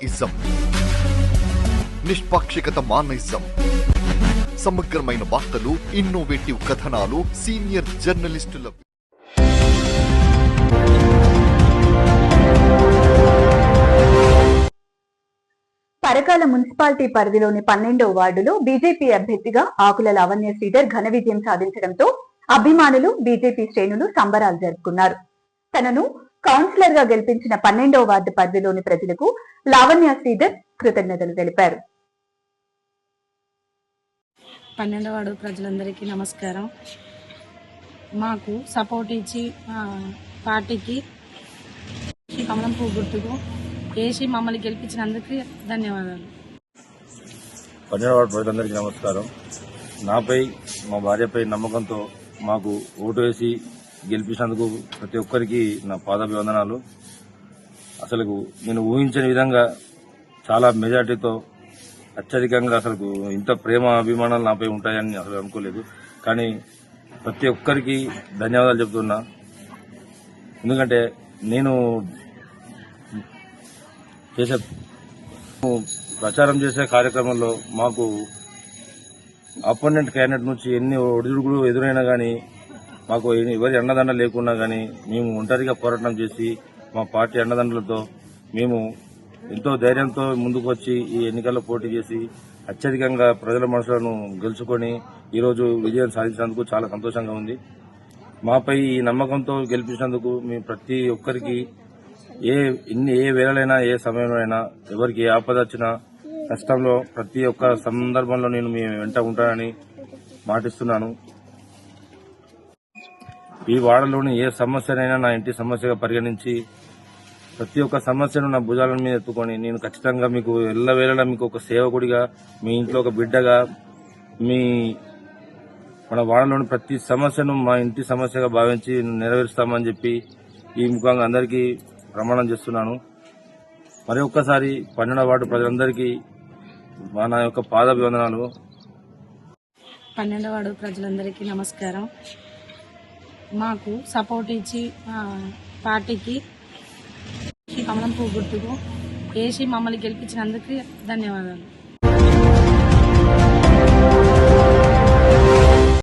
Ism నిష్పాక్షికత మానయిజం సమగ్రమైన వార్తలు innovative కథనాలు సీనియర్ జర్నలిస్టుల పరకాల మున్సిపాలిటీ పరిధిలోని పన్నెండవ వార్డులో బీజేపీ అభ్యర్థిగా ఆకుల లావణ్య శ్రీధర్ ఘన విజయం సాధించడంతో అభిమానులు బీజేపీ శ్రేణులు సంబరాలు జరుపుకున్నారు. తనను కౌన్సిలర్గా గెలిపించిన పన్నెండవ వార్డు పరిధిలోని ప్రజలకు లావణ్య శ్రీధర్ కృతజ్ఞతలు తెలిపారు. పన్నెండవ వార్డు ప్రజలందరికీ నమస్కారం. మాకు సపోర్ట్ ఇచ్చి పార్టీకి కమలం పువ్వు గుర్తుకు వేసి మమ్మల్ని గెలిపించినందుకు ధన్యవాదాలు. పన్నెండవ ప్రజలందరికీ నమస్కారం. నాపై మా భార్యపై నమ్మకంతో మాకు ఓటు వేసి గెలిపించినందుకు ప్రతి ఒక్కరికి నా పాదాభివందనాలు. అసలు నేను ఊహించని విధంగా చాలా మెజార్టీతో అత్యధికంగా అసలు ఇంత ప్రేమ అభిమానాలు నాపై ఉంటాయని అసలు అనుకోలేదు. కానీ ప్రతి ఒక్కరికి ధన్యవాదాలు చెప్తున్నా. ఎందుకంటే నేను చేసే ప్రచారం చేసే కార్యక్రమంలో మాకు అపోనెంట్ క్యాండిడేట్ నుంచి ఎన్ని ఒడిదుడుకులు ఎదురైనా కానీ మాకు ఎవరి అండదండ లేకున్నా కానీ మేము ఒంటరిగా పోరాటం చేసి మా పార్టీ అండదండలతో మేము ఎంతో ధైర్యంతో ముందుకు వచ్చి ఈ ఎన్నికల్లో పోటీ చేసి అత్యధికంగా ప్రజల మనసులను గెలుచుకొని ఈరోజు విజయం సాధించినందుకు చాలా సంతోషంగా ఉంది. మాపై ఈ నమ్మకంతో గెలిపించినందుకు మేము ప్రతి ఒక్కరికి ఏ ఎన్ని ఏ వేళలైనా ఏ సమయంలోనైనా ఎవరికి ఏ ఆపద వచ్చినా కష్టంలో ప్రతి ఒక్క సందర్భంలో నేను మీ వెంట ఉంటానని మాటిస్తున్నాను. ఈ వాడలోని ఏ సమస్యనైనా నా ఇంటి సమస్యగా పరిగణించి ప్రతి ఒక్క సమస్యను నా భుజాల మీద ఎత్తుకొని నేను ఖచ్చితంగా మీకు ఎల్లవేళలా మీకు ఒక సేవకుడిగా మీ ఇంట్లో ఒక బిడ్డగా మీ మన వాడలోని ప్రతి సమస్యను మా ఇంటి సమస్యగా భావించి నెరవేరుస్తామని చెప్పి ఈ ముఖంగా అందరికీ ప్రమాణం చేస్తున్నాను. మరి ఒక్కసారి పన్నెండవ వార్డు ప్రజలందరికీ మా నా యొక్క పాదాభివందనాలు. పన్నెండవ వార్డు ప్రజలందరికీ నమస్కారం. మాకు సపోర్ట్ ఇచ్చి పార్టీకి కమలం పువ్వు గుర్తుకు వేసి మమ్మల్ని గెలిపించినందుకు ధన్యవాదాలు.